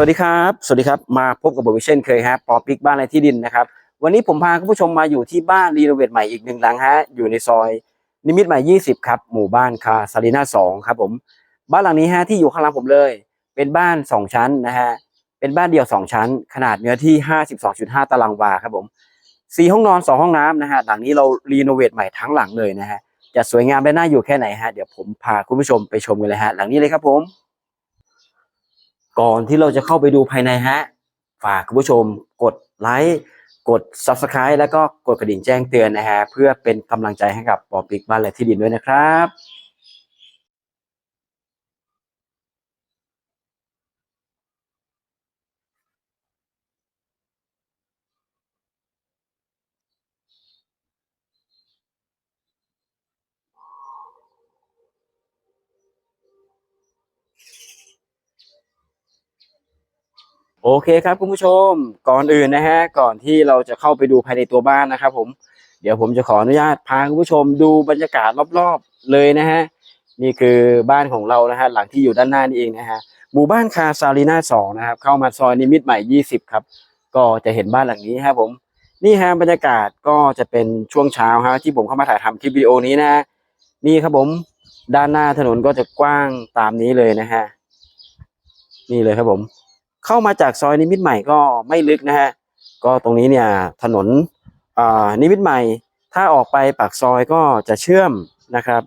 สวัสดีครับ สวัสดีครับ มาพบกับผมอีกเช่นเคยฮะปอปิกบ้านไรที่ดินนะครับ วันนี้ผมพาคุณผู้ชมมาอยู่ที่บ้านรีโนเวทใหม่อีกหนึ่งหลังฮะ อยู่ในซอย นิมิตรใหม่ 20 ครับ หมู่บ้านคาซาลีนา2ครับผม บ้านหลังนี้ฮะที่อยู่ข้างหลังผมเลย เป็นบ้าน 2 ชั้นนะฮะ เป็นบ้านเดี่ยว 2 ชั้น ขนาดเนื้อที่ 52.5 ตารางวาครับผม4ห้องนอน 2 ห้องน้ำนะฮะ หลังนี้เรารีโนเวทใหม่ทั้งหลังเลยนะฮะ จะสวยงามและน่าอยู่แค่ไหนฮะ เดี๋ยวผมพาคุณผู้ชมไปชมกันเลยฮะ หลังนี้เลยครับผม ก่อนที่เราจะเข้าไปดูภายในฮะ ฝากคุณผู้ชมกดไลค์กด Subscribe แล้วก็กดกระดิ่งแจ้งเตือนนะฮะเพื่อเป็นกำลังใจให้กับปอปิกบ้านและที่ดินด้วยนะครับ โอเคครับคุณผู้ชมก่อนอื่นนะฮะก่อนที่เราจะเข้าไปดูภายในตัวบ้านนะครับผมเดี๋ยวผมจะขออนุญาตพาคุณผู้ชมดูบรรยากาศรอบๆเลยนะฮะนี่คือบ้านของเรานะฮะหลังที่อยู่ด้านหน้านี่เองนะฮะหมู่บ้านคาซาลีนาสองนะครับเข้ามาซอยนิมิตรใหม่20ครับ ก็จะเห็นบ้านหลังนี้ครับผมนี่ฮะบรรยากาศก็จะเป็นช่วงเช้าฮะที่ผมเข้ามาถ่ายทำคลิปวิดีโอนี้นะฮะนี่ครับผมด้านหน้าถนนก็จะกว้างตามนี้เลยนะฮะนี่เลยครับผม เข้ามาจากซอยนิมิตใหม่ก็ไม่ลึกนะฮะก็ตรงนี้เนี่ยถนนอ่านิมิตใหม่ ถ้าออกไปปากซอยก็จะเชื่อมนะครับ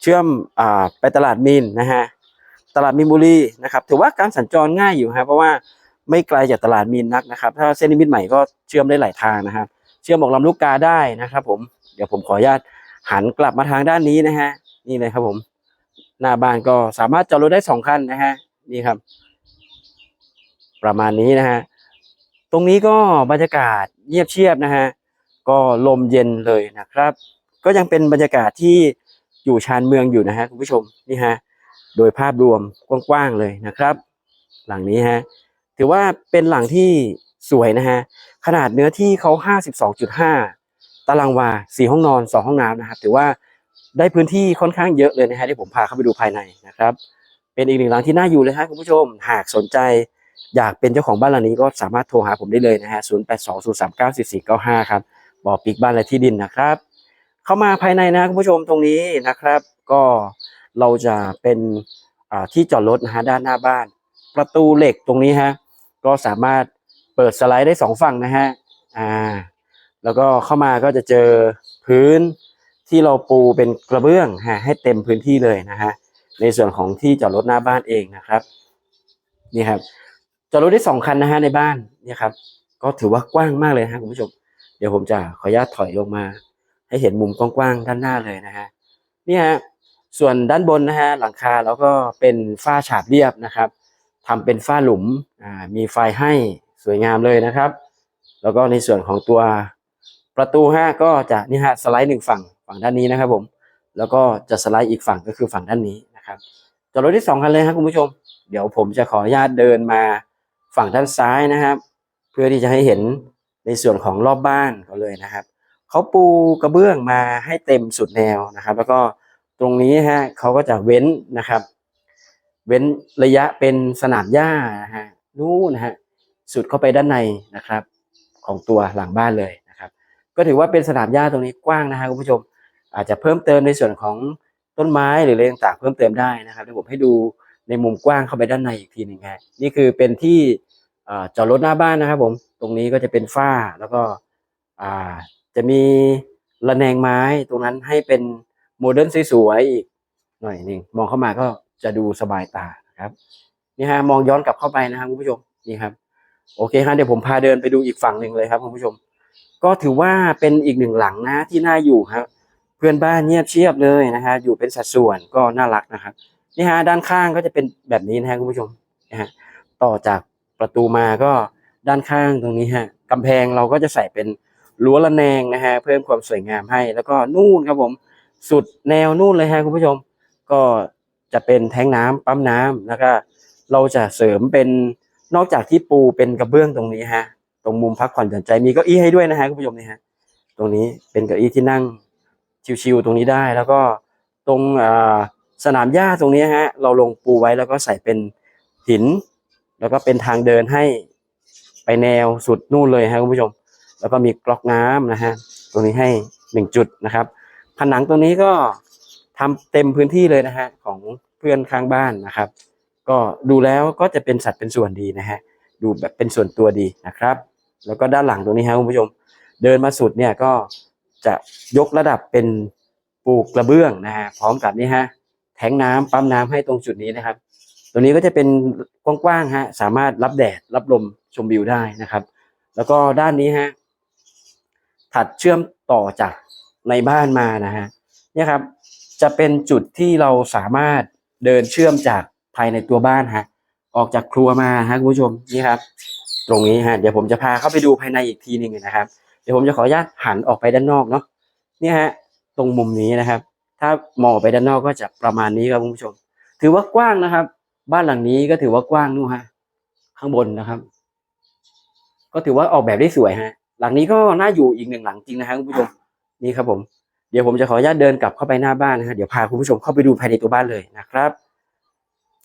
เชื่อมอ่าไปตลาดมีนนะฮะตลาดมีนบุรีนะครับถือว่าการสัญจรง่ายอยู่ฮะเพราะว่าไม่ไกลจากตลาดมีนนักนะครับ ถ้าเส้นนิมิตใหม่ก็เชื่อมได้หลายทางนะครับ เชื่อมออกลำลูกกาได้นะครับ ผมเดี๋ยวผมขออนุญาตหันกลับมาทางด้านนี้นะฮะนี่เลยครับผมหน้าบ้านก็สามารถจอดรถได้สองคันนะฮะนี่ครับ ประมาณนี้นะฮะตรงนี้ก็บรรยากาศเงียบเชียบนะฮะก็ลมเย็นเลยนะครับ ก็ยังเป็นบรรยากาศที่อยู่ชานเมืองอยู่นะฮะคุณผู้ชมนี่ฮะโดยภาพรวมกว้างๆเลยนะครับ หลังนี้ฮะถือว่าเป็นหลังที่สวยนะฮะขนาดเนื้อที่เขา 52.5 ตารางวาสี่ห้องนอนสองห้องน้ำนะครับถือว่าได้พื้นที่ค่อนข้างเยอะเลยนะฮะที่ผมพาเข้าไปดูภายในนะครับ เป็นอีกหนึ่งหลังที่น่าอยู่เลยฮะคุณผู้ชมหากสนใจ อยากเป็นเจ้าของบ้านหลังนี้ก็สามารถโทรหาผมได้เลยนะฮะ0 8 2 0 3 9 4 4 9 5ครับบ่อปิกบ้านและที่ดินนะครับ เข้ามาภายในนะคุณผู้ชมตรงนี้นะครับ ก็เราจะเป็นที่จอดรถนะฮะด้านหน้าบ้าน ประตูเหล็กตรงนี้ฮะก็สามารถเปิดสไลด์ได้สองฝั่งนะฮะอ่าแล้วก็เข้ามาก็จะเจอพื้นที่เราปูเป็นกระเบื้องฮะให้เต็มพื้นที่เลยนะฮะในส่วนของที่จอดรถหน้าบ้านเองนะครับนี่ครับ จอดรถได้สองคันนะฮะในบ้านเนี่ยครับ ก็ถือว่ากว้างมากเลยฮะคุณผู้ชม เดี๋ยวผมจะขออนุญาตถอยลงมา ให้เห็นมุมกว้างๆด้านหน้าเลยนะฮะเนี่ยฮะส่วนด้านบนนะฮะหลังคาแล้วก็เป็นฝ้าฉาบเรียบนะครับทำเป็นฝ้าหลุมอ่ามีไฟให้สวยงามเลยนะครับ แล้วก็ในส่วนของตัวประตูฮะก็จะนี่ฮะสไลด์หนึ่งฝั่งฝั่งด้านนี้นะครับ ผม แล้วก็จะสไลด์อีกฝั่งก็คือฝั่งด้านนี้นะครับจอดรถที่สองคันเลยครับคุณผู้ชม เดี๋ยวผมจะขออนุญาตเดินมา ฝั่งด้านซ้ายนะครับ เพื่อที่จะให้เห็นในส่วนของรอบบ้านเขาเลยนะครับเขาปูกระเบื้องมาให้เต็มสุดแนวนะครับ แล้วก็ตรงนี้ฮะเขาก็จะเว้นนะครับ เว้นระยะเป็นสนามหญ้านะฮะนู่นนะฮะสุดเข้าไปด้านในนะครับ ของตัวหลังบ้านเลยนะครับ ก็ถือว่าเป็นสนามหญ้าตรงนี้กว้างนะฮะคุณผู้ชม อาจจะเพิ่มเติมในส่วนของต้นไม้หรืออะไรต่างๆเพิ่มเติมได้นะครับเดี๋ยวผมให้ดู ในมุมกว้างเข้าไปด้านในอีกทีหนึ่งฮะนี่คือเป็นที่จอดรถหน้าบ้านนะครับผม ตรงนี้ก็จะเป็นฝ้าแล้วก็จะมีระแนงไม้ตรงนั้นให้เป็นโมเดิร์นสวยๆอีกหน่อยหนึงมองเข้ามาก็จะดูสบายตานะครับนี่ฮะมองย้อนกลับเข้าไปนะครับคุณผู้ชมนี่ครับ โอเคครับเดี๋ยวผมพาเดินไปดูอีกฝั่งหนึ่งเลยครับคุณผู้ชม ก็ถือว่าเป็นอีกหนึ่งหลังนะที่น่าอยู่ครับ เพื่อนบ้านเงียบเชียบเลยนะฮะอยู่เป็นสัดส่วนก็น่ารักนะครับ นี่ฮะด้านข้างก็จะเป็นแบบนี้นะฮะคุณผู้ชมนะฮะต่อจากประตูมาก็ด้านข้างตรงนี้ฮะกำแพงเราก็จะใส่เป็นรั้วระแนงนะฮะเพิ่มความสวยงามให้ แล้วก็นู่นครับผมสุดแนวนู่นเลยฮะคุณผู้ชม ก็จะเป็นแทงน้ำปั๊มน้ำแล้วก็เราจะเสริมเป็นนอกจากที่ปูเป็นกระเบื้องตรงนี้ฮะ ตรงมุมพักผ่อนหย่อนใจมีเก้าอี้ให้ด้วยนะฮะคุณผู้ชมนี่ฮะตรงนี้เป็นเก้าอี้ที่นั่งชิวๆตรงนี้ได้ แล้วก็ตรงอ่า สนามหญ้าตรงนี้ฮะ เราลงปูไว้แล้วก็ใส่เป็นหิน แล้วก็เป็นทางเดินให้ไปแนวสุดนู่นเลยฮะคุณผู้ชม แล้วก็มีกรอกน้ำนะฮะตรงนี้ให้หนึ่งจุดนะครับ ผนังตรงนี้ก็ทำเต็มพื้นที่เลยนะฮะของเพื่อนข้างบ้านนะครับ ก็ดูแล้วก็จะเป็นสัดเป็นส่วนดีนะฮะดูแบบเป็นส่วนตัวดีนะครับ แล้วก็ด้านหลังตรงนี้ฮะคุณผู้ชม เดินมาสุดเนี่ยก็จะยกระดับเป็นปูกระเบื้องนะฮะพร้อมกับนี่ฮะ แทงน้ำปั๊มน้ำให้ตรงจุดนี้นะครับตรงนี้ก็จะเป็นกว้างๆฮะสามารถรับแดดรับลมชมวิวได้นะครับ แล้วก็ด้านนี้ฮะถัดเชื่อมต่อจากในบ้านมานะฮะเนี่ยครับจะเป็นจุดที่เราสามารถเดินเชื่อมจากภายในตัวบ้านฮะออกจากครัวมาฮะคุณผู้ชมนี่ครับ ตรงนี้ฮะเดี๋ยวผมจะพาเข้าไปดูภายในอีกทีหนึ่งนะครับ เดี๋ยวผมจะขออนุญาตหันออกไปด้านนอกเนาะเนี่ยฮะตรงมุมนี้นะครับ ถ้ามองออกไปด้านนอกก็จะประมาณนี้ครับคุณผู้ชม ถือว่ากว้างนะครับ บ้านหลังนี้ก็ถือว่ากว้างนู่นฮะ ข้างบนนะครับ ก็ถือว่าออกแบบได้สวยฮะ หลังนี้ก็น่าอยู่อีกหนึ่งหลังจริงนะครับคุณผู้ชมนี่ครับผม เดี๋ยวผมจะขออนุญาตเดินกลับเข้าไปหน้าบ้านนะฮะเดี๋ยวพาคุณผู้ชมเข้าไปดูภายในตัวบ้านเลยนะครับ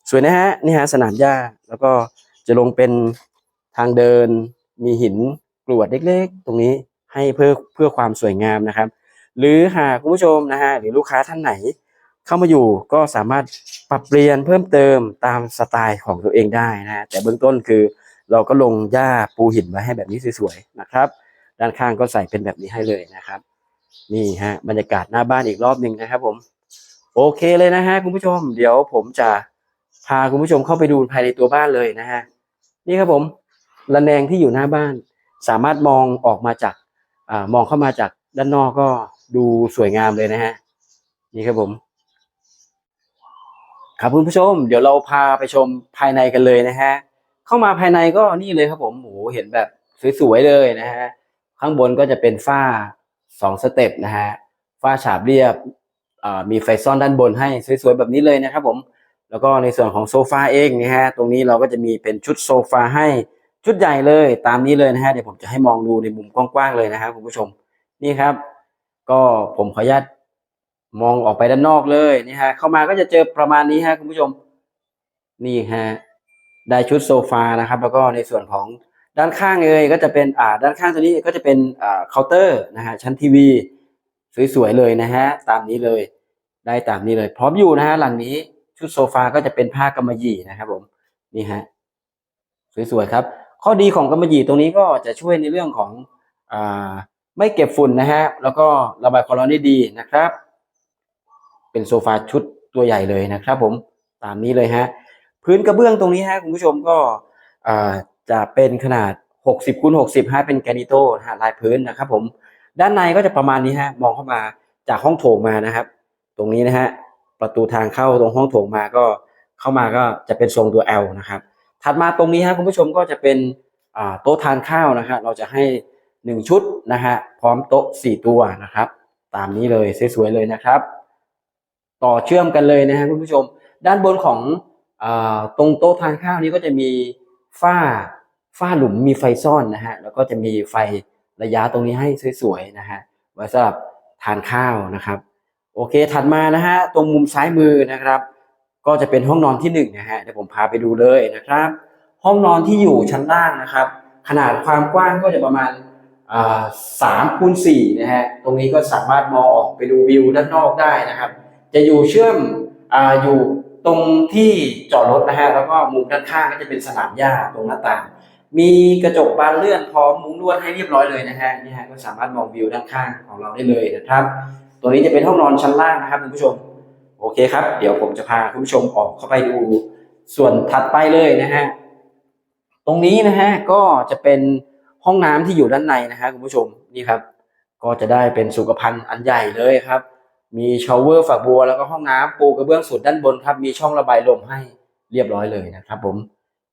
สวยนะฮะนี่ฮะสนามหญ้าแล้วก็จะลงเป็นทางเดินมีหินกรวดเล็ก ๆ ตรงนี้ให้เพื่อเพื่อความสวยงามนะครับ หรือหากคุณผู้ชมนะฮะหรือลูกค้าท่านไหน เข้ามาอยู่ก็สามารถปรับเปลี่ยนเพิ่มเติมตามสไตล์ของตัวเองได้นะฮะแต่เบื้องต้นคือ เราก็ลงหญ้าปูหินไว้ให้แบบนี้สวยๆนะครับ ด้านข้างก็ใส่เป็นแบบนี้ให้เลยนะครับ นี่ฮะบรรยากาศหน้าบ้านอีกรอบหนึ่งนะครับผมโอเคเลยนะฮะคุณผู้ชม เดี๋ยวผมจะพาคุณผู้ชมเข้าไปดูภายในตัวบ้านเลยนะฮะนี่ครับผมระแนงที่อยู่หน้าบ้าน สามารถมองออกมาจากอมองเข้ามาจากด้านนอกก็ ดูสวยงามเลยนะฮะ นี่ครับผม ครับคุณผู้ชม เดี๋ยวเราพาไปชมภายในกันเลยนะฮะ เข้ามาภายในก็นี่เลยครับผมโอ้โหเห็นแบบสวยๆเลยนะฮะ ข้างบนก็จะเป็นฝ้าสองสเต็ปนะฮะ ฝ้าฉาบเรียบมีไฟซ่อนด้านบนให้สวยๆแบบนี้เลยนะครับผม แล้วก็ในส่วนของโซฟาเองนะฮะ ตรงนี้เราก็จะมีเป็นชุดโซฟาให้ชุดใหญ่เลยตามนี้เลยนะฮะ เดี๋ยวผมจะให้มองดูในมุมกว้างๆเลยนะครับคุณผู้ชม นี่ครับ ก็ผมขออนุญาตมองออกไปด้านนอกเลยนี่ฮะเข้ามาก็จะเจอประมาณนี้ฮะคุณผู้ชม นี่ฮะได้ชุดโซฟานะครับ แล้วก็ในส่วนของด้านข้างเลยก็จะเป็นอ่าด้านข้างตัวนี้ก็จะเป็นอ่าเคาน์เตอร์นะฮะชั้นทีวี สวยๆเลยนะฮะตามนี้เลยได้ตามนี้เลย พร้อมอยู่นะฮะหลังนี้ชุดโซฟาก็จะเป็นผ้ากำมะหยี่นะครับ ผมนี่ฮะสวยๆครับ ข้อดีของกำมะหยี่ตรงนี้ก็จะช่วยในเรื่องของอ่า ไม่เก็บฝุ่นนะฮะ แล้วก็ระบายความร้อนได้ดีนะครับ เป็นโซฟาชุดตัวใหญ่เลยนะครับผมตามนี้เลยฮะ พื้นกระเบื้องตรงนี้ฮะคุณผู้ชมก็จะเป็นขนาด 60คูณ60ฮะเป็นแกรนิโตนะฮะลายพื้นนะครับผมด้านในก็จะประมาณนี้ฮะมองเข้ามาจากห้องโถงมานะครับ ตรงนี้นะฮะประตูทางเข้าตรงห้องโถงมาก็เข้ามาก็จะเป็นทรงตัว L นะครับ ถัดมาตรงนี้ฮะคุณผู้ชมก็จะเป็นโต๊ะทานข้าวนะฮะเราจะให้ หนึ่งชุดนะฮะพร้อมโต๊ะสี่ตัวนะครับ ตามนี้เลยสวยๆเลยนะครับ ต่อเชื่อมกันเลยนะฮะคุณผู้ชม ด้านบนของอตรงโต๊ะทานข้าวนี้ก็จะมีฝ้าฝ้าหลุมมีไฟซ่อนนะฮะแล้วก็จะมีไฟระยะตรงนี้ให้สวยๆนะฮะไว้สำหรับทานข้าวนะครับ โอเคถัดมานะฮะตรงมุมซ้ายมือนะครับ ก็จะเป็นห้องนอนที่หนึ่งนะฮะเดี๋ยวผมพาไปดูเลยนะครับ ห้องนอนที่อยู่ชั้นล่างนะครับ ขนาดความกว้างก็จะประมาณ สามคูณสี่นะฮะตรงนี้ก็สามารถมองออกไปดูวิวด้านนอกได้นะครับ จะอยู่เชื่อมออยู่ตรงที่จอดรถนะฮะแล้วก็มุมด้านข้างก็จะเป็นสนามหญ้าตรงหน้าต่าง มีกระจกบานเลื่อนพร้อมมุ้งลวดให้เรียบร้อยเลยนะฮะนี่ฮะก็สามารถมองวิวด้านข้างของเราได้เลยนะครับ ตัวนี้จะเป็นห้องนอนชั้นล่างนะครับคุณผู้ชมโอเคครับ เดี๋ยวผมจะพาคุณผู้ชมออกเข้าไปดูส่วนถัดไปเลยนะฮะตรงนี้นะฮะก็จะเป็น ห้องน้ำที่อยู่ด้านในนะฮะคุณผู้ชมนี่ครับ ก็จะได้เป็นสุขภัณฑ์อันใหญ่เลยครับ มีชาวเวอร์ฝักบัวแล้วก็ห้องน้ำปูกระเบื้องสุดด้านบนครับมีช่องระบายลมให้เรียบร้อยเลยนะครับ ผม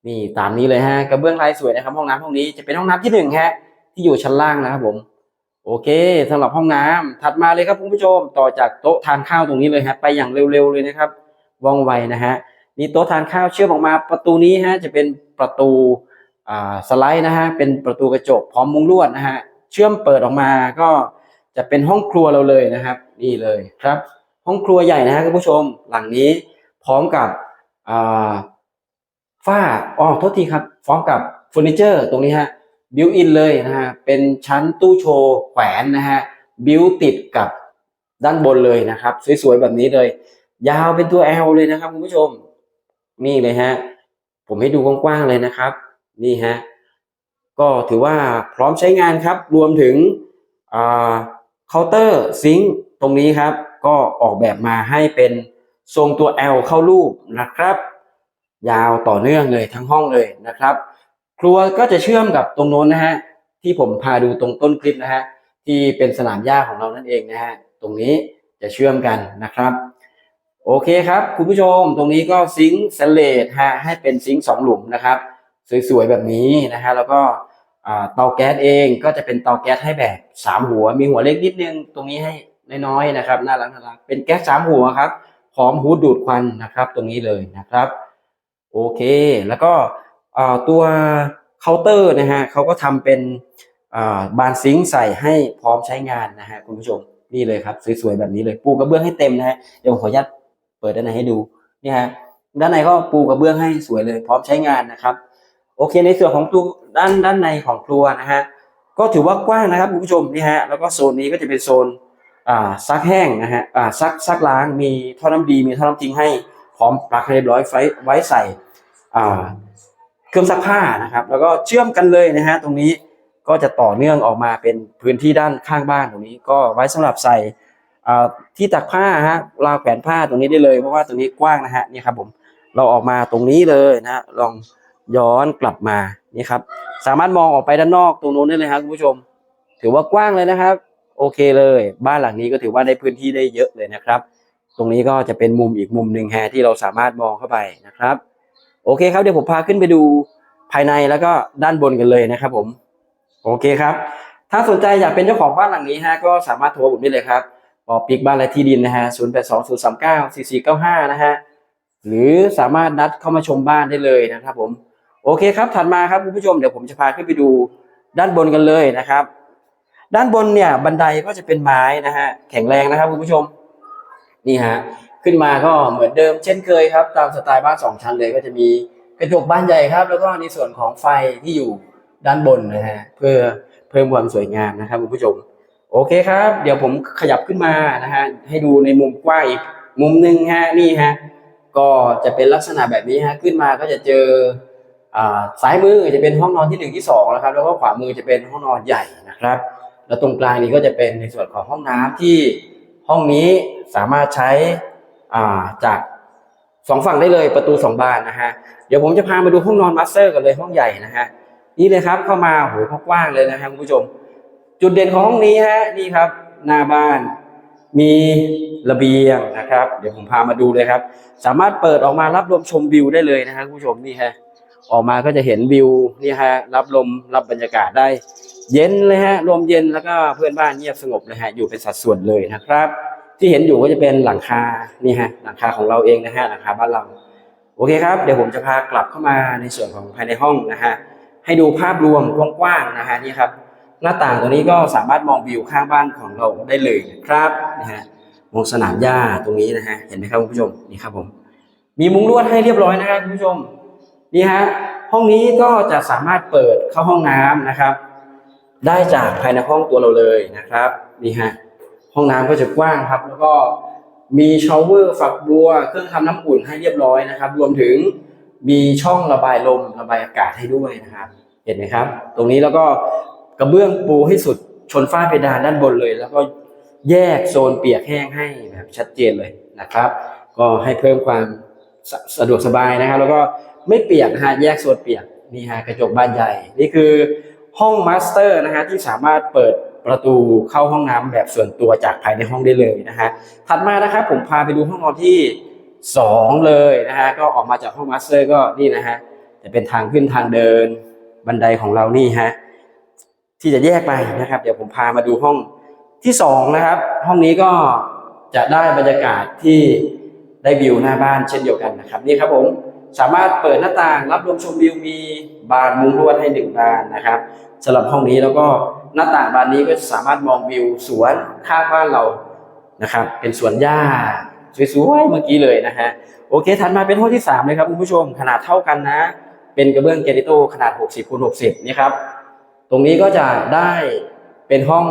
นี่ตามนี้เลยฮะกระเบื้องลายสวยนะครับ ห้องน้ำห้องนี้จะเป็นห้องน้ำที่หนึ่งฮะที่อยู่ชั้นล่างนะครับ ผม โอเคสำหรับห้องน้ำถัดมาเลยครับคุณผู้ชม ต่อจากโต๊ะทานข้าวตรงนี้เลยฮะไปอย่างเร็วๆเลยนะครับว่องไวนะฮะนี่โต๊ะทานข้าวเชื่อมออกมาประตูนี้ฮะจะเป็นประตู สไลด์นะฮะเป็นประตูกระจกพร้อมมุ้งลวดนะฮะเชื่อมเปิดออกมาก็จะเป็นห้องครัวเราเลยนะครับ นี่เลยครับ ห้องครัวใหญ่นะฮะคุณผู้ชมหลังนี้พร้อมกับฝ้าอ๋อโทษทีครับพร้อมกับเฟอร์นิเจอร์ตรงนี้ฮะบิวอินเลยนะฮะเป็นชั้นตู้โชว์แขวนนะฮะบิวติดกับด้านบนเลยนะครับ สวยๆแบบนี้เลย ยาวเป็นตัว L เลยนะครับคุณผู้ชม นี่เลยฮะผมให้ดูกว้างๆเลยนะครับ นี่ฮะก็ถือว่าพร้อมใช้งานครับ รวมถึงเคาน์เตอร์ซิงค์ตรงนี้ครับ ก็ออกแบบมาให้เป็นทรงตัว L เข้ารูปนะครับ ยาวต่อเนื่องเลยทั้งห้องเลยนะครับ ครัวก็จะเชื่อมกับตรงโน้นนะฮะที่ผมพาดูตรงต้นคลิปนะฮะที่เป็นสนามหญ้าของเรานั่นเองนะฮะตรงนี้จะเชื่อมกันนะครับโอเคครับ คุณผู้ชมตรงนี้ก็ซิงค์สเลดฮะให้เป็นซิงค์สองหลุมนะครับ สวยๆแบบนี้นะฮะแล้วก็อ่าเตาแก๊สเองก็จะเป็นเตาแก๊สให้แบบสามหัว มีหัวเล็กนิดนึงตรงนี้ให้น้อยๆนะครับน่ารักน่ารักเป็นแก๊สสามหัวครับพร้อมฮูดดูดควันนะครับ ตรงนี้เลยนะครับ โอเค แล้วก็ตัวเคาน์เตอร์นะฮะเขาก็ทำเป็นบานซิงค์ใส่ให้พร้อมใช้งานนะฮะคุณผู้ชมนี่เลยครับสวยๆแบบนี้เลยปูกระเบื้องให้เต็มนะฮะเดี๋ยวผมขออนุญาตเปิดด้านในให้ดูนี่ฮะด้านในก็ปูกระเบื้องให้สวยเลย พร้อมใช้งานนะครับ อเคในส่วนของตัวด้านด้านในของครัวนะฮะก็ถือว่ากว้างนะครับคุณผู้ชมนี่ฮะแล้วก็โซนนี้ก็จะเป็นโซนอ่าซักแห้งนะฮะอ่าซักซักล้างมีท่อน้ำดีมีท่อน้ำทิ้งให้พร้อมปลั๊กเรียบร้อยไฟไว้ใส่อ่าเครื่องซักผ้านะครับ แล้วก็เชื่อมกันเลยนะฮะตรงนี้ก็จะต่อเนื่องออกมาเป็นพื้นที่ด้านข้างบ้านตรงนี้ ก็ไว้สำหรับใส่อ่าที่ตักผ้าฮะราวแขวนผ้าตรงนี้ได้เลยเพราะว่าตรงนี้กว้างนะฮะนี่ครับผมเราออกมาตรงนี้เลยนะลอง ย้อนกลับมานี่ครับ สามารถมองออกไปด้านนอกตรงนู้นได้เลยครับคุณผู้ชม ถือว่ากว้างเลยนะครับ โอเคเลย บ้านหลังนี้ก็ถือว่าได้พื้นที่ได้เยอะเลยนะครับ ตรงนี้ก็จะเป็นมุมอีกมุมหนึ่งแฮะที่เราสามารถมองเข้าไปนะครับ โอเคครับเดี๋ยวผมพาขึ้นไปดูภายในแล้วก็ด้านบนกันเลยนะครับ ผม โอเคครับ ถ้าสนใจอยากเป็นเจ้าของบ้านหลังนี้ฮะก็สามารถโทรผมได้เลยครับปอปิกบ้านและที่ดินนะฮะศูนย์แปดสองศูนย์สามเก้าสี่สี่เก้าห้านะฮะหรือสามารถนัดเข้ามาชมบ้านได้เลยนะครับผม โอเคครับ ถัดมาครับคุณผู้ชมเดี๋ยวผมจะพาขึ้นไปดูด้านบนกันเลยนะครับ ด้านบนเนี่ยบันไดก็จะเป็นไม้นะฮะแข็งแรงนะครับคุณผู้ชม นี่ฮะขึ้นมาก็เหมือนเดิมเช่นเคยครับ ตามสไตล์บ้านสองชั้นเลยก็จะมีกระจกบ้านใหญ่ครับ แล้วก็ในส่วนของไฟที่อยู่ด้านบนนะฮะเพื่อเพิ่มความสวยงามนะครับคุณผู้ชม โอเคครับ เดี๋ยวผมขยับขึ้นมานะฮะให้ดูในมุมกว้างอีกมุมหนึ่งฮะนี่ฮะก็จะเป็นลักษณะแบบนี้ฮะขึ้นมาก็จะเจอ ซ้ายมือจะเป็นห้องนอนที่หนึ่งที่สองนะครับแล้วก็ขวามือจะเป็นห้องนอนใหญ่นะครับ แล้วตรงกลางนี้ก็จะเป็นในส่วนของห้องน้ำที่ห้องนี้สามารถใช้อ่าจากสองฝั่งได้เลยประตูสองบานนะฮะเดี๋ยวผมจะพามาดูห้องนอนมาสเตอร์กันเลยห้องใหญ่นะฮะนี่เลยครับเข้ามาโหกว้างเลยนะครับคุณผู้ชม จุดเด่นของห้องนี้ฮะนี่ครับหน้าบ้านมีระเบียงนะครับ เดี๋ยวผมพามาดูเลยครับ สามารถเปิดออกมารับลมชมวิวได้เลยนะครับคุณผู้ชมนี่ฮะ ออกมาก็จะเห็นวิวนี่ฮะรับลมรับบรรยากาศได้ เย็นเลยฮะลมเย็นแล้วก็เพื่อนบ้านเงียบสงบเลยฮะอยู่เป็นสัดส่วนเลยนะครับ ที่เห็นอยู่ก็จะเป็นหลังคานี่ฮะหลังคาของเราเองนะฮะหลังคาบ้านเราโอเคครับเดี๋ยวผมจะพากลับเข้ามาในส่วนของภายในห้องนะฮะให้ดูภาพรวมกว้างๆนะฮะนี่ครับหน้าต่างตัวนี้ก็สามารถมองวิวข้างบ้านของเราได้เลยนะครับนะฮะมองสนามหญ้าตรงนี้นะฮะเห็นไหมครับคุณผู้ชมนี่ครับผมมีมุ้งลวดให้เรียบร้อยนะครับคุณผู้ชม นี่ฮะห้องนี้ก็จะสามารถเปิดเข้าห้องน้ำนะครับ ได้จากภายในห้องตัวเราเลยนะครับนี่ฮะห้องน้ำก็จะกว้างครับ แล้วก็มีชาวเวอร์ฝักบัว เครื่องทำน้ำอุ่นให้เรียบร้อยนะครับ รวมถึงมีช่องระบายลมระบายอากาศให้ด้วยนะครับ เห็นไหมครับ ตรงนี้แล้วก็กระเบื้องปูให้สุดชนฝ้าเพดานด้านบนเลย แล้วก็แยกโซนเปียกแห้งให้แบบชัดเจนเลยนะครับ ก็ให้เพิ่มความสะสะดวกสบายนะครับ แล้วก็ ไม่เปียกนะฮะแยกโซนเปียกนี่ฮะกระจกบานใหญ่ นี่คือห้องมาสเตอร์นะฮะที่สามารถเปิดประตูเข้าห้องน้ำแบบส่วนตัวจากภายในห้องได้เลยนะฮะถัดมานะครับผมพาไปดูห้องนอนที่สองเลยนะฮะก็ออกมาจากห้องมาสเตอร์ก็นี่นะฮะจะเป็นทางขึ้นทางเดินบันไดของเรานี่ฮะที่จะแยกไปนะครับ เดี๋ยวผมพามาดูห้องที่สองนะครับ ห้องนี้ก็จะได้บรรยากาศที่ได้วิวหน้าบ้านเช่นเดียวกันนะครับ นี่ครับผม สามารถเปิดหน้าต่างรับลมชมวิวมีบานมุงลวดให้หนึ่งบานนะครับสำหรับห้องนี้แล้วก็หน้าต่างบานนี้ก็จะสามารถมองวิวสวนข้างบ้านเรานะครับ เป็นสวนหญ้าสวยๆเมื่อกี้เลยนะฮะโอเคถัดมาเป็นห้องที่สามเลยครับคุณผู้ชมขนาดเท่ากันนะ เป็นกระเบื้องเกนิโตขนาด 60คูณ60นี่ครับตรงนี้ก็จะได้เป็นห้อง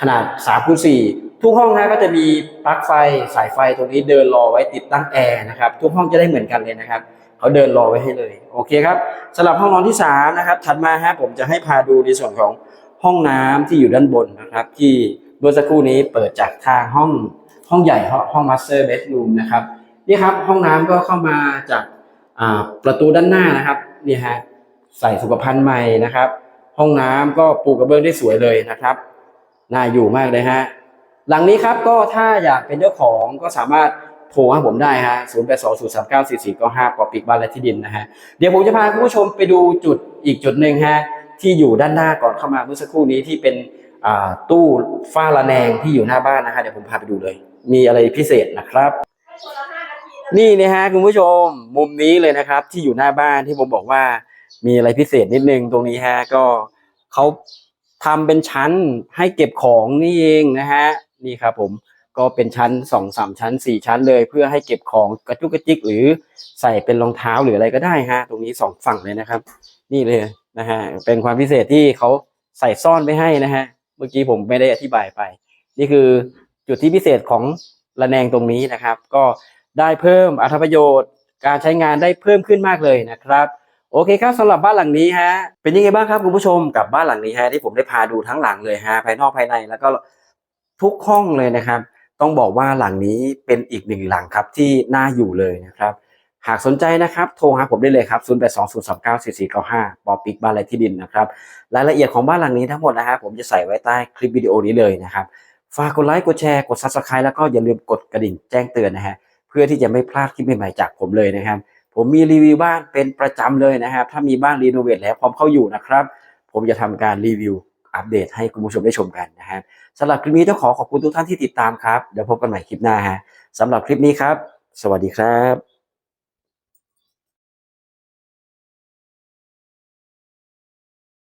ขนาด3คูณ4ทุกห้องนะก็จะมีปลั๊กไฟสายไฟตรงนี้เดินรอไว้ติดตั้งแอร์นะครับทุกห้องจะได้เหมือนกันเลยนะครับ เขาเดินรอไว้ให้เลย โอเคครับสำหรับห้องนอนที่3นะครับถัดมาฮะผมจะให้พาดูในส่วนของห้องน้ำที่อยู่ด้านบนนะครับ ที่เมื่อสักครู่นี้เปิดจากทางห้องห้องใหญ่ห้องมาสเตอร์เบดรูมนะครับนี่ครับห้องน้ำก็เข้ามาจากประตูด้านหน้านะครับนี่ฮะใส่สุขภัณฑ์ใหม่นะครับ ห้องน้ำก็ปูกระเบื้องได้สวยเลยนะครับน่าอยู่มากเลยฮะหลังนี้ครับก็ถ้าอยากเป็นเจ้าของก็สามารถ โทรให้ผมได้ฮะ0 8 2 0 3 9 4 4 9 5ปอปิกบ้านและที่ดินนะฮะ เดี๋ยวผมจะพาคุณผู้ชมไปดูจุดอีกจุดหนึ่งฮะที่อยู่ด้านหน้าก่อนเข้ามาเมื่อสักครู่นี้ที่เป็นตู้ฝ้าระแนงที่อยู่หน้าบ้านนะฮะเดี๋ยวผมพาไปดูเลย มีอะไรพิเศษนะครับนี่นะฮะคุณผู้ชมมุมนี้เลยนะครับ ที่อยู่หน้าบ้านที่ผมบอกว่ามีอะไรพิเศษนิดนึงตรงนี้ฮะก็เขาทำเป็นชั้นให้เก็บของนี่เองนะฮะนี่ครับผม ก็เป็นชั้นสองสามชั้นสี่ชั้นเลย เพื่อให้เก็บของกระจุกกระจิกหรือใส่เป็นรองเท้าหรืออะไรก็ได้ฮะ ตรงนี้สองฝั่งเลยนะครับ นี่เลยนะฮะเป็นความพิเศษที่เขาใส่ซ่อนไปให้นะฮะเมื่อกี้ผมไม่ได้อธิบายไป นี่คือจุดที่พิเศษของระแนงตรงนี้นะครับ ก็ได้เพิ่มอรรถประโยชน์ การใช้งานได้เพิ่มขึ้นมากเลยนะครับโอเคครับสำหรับบ้านหลังนี้ฮะเป็นยังไงบ้างครับคุณผู้ชมกับบ้านหลังนี้ฮะที่ผมได้พาดูทั้งหลังเลยฮะภายนอกภายในแล้วก็ทุกห้องเลยนะครับ ต้องบอกว่าหลังนี้เป็นอีกหนึ่งหลังครับที่น่าอยู่เลยนะครับ หากสนใจนะครับโทรหาผมได้เลยครับ 0 8 2 0 2 9 4 4 9 5 ปอปิกบ้านไรที่ดินนะครับ รายละเอียดของบ้านหลังนี้ทั้งหมดนะฮะผมจะใส่ไว้ใต้คลิปวิดีโอนี้เลยนะครับ ฝากกดไลค์กดแชร์กด subscribe แล้วก็อย่าลืมกดกระดิ่งแจ้งเตือนนะฮะเพื่อที่จะไม่พลาดคลิปใหม่ๆจากผมเลยนะครับ ผมมีรีวิวบ้านเป็นประจำเลยนะครับ ถ้ามีบ้านรีโนเวทแล้วพร้อมเข้าอยู่นะครับ ผมจะทำการรีวิว อัปเดตให้คุณผู้ชมได้ชมกันนะครับสำหรับคลิปนี้ต้องขอขอบคุณทุกท่านที่ติดตามครับ เดี๋ยวพบกันใหม่คลิปหน้าฮะสำหรับคลิปนี้ครับ สวัสดีครับ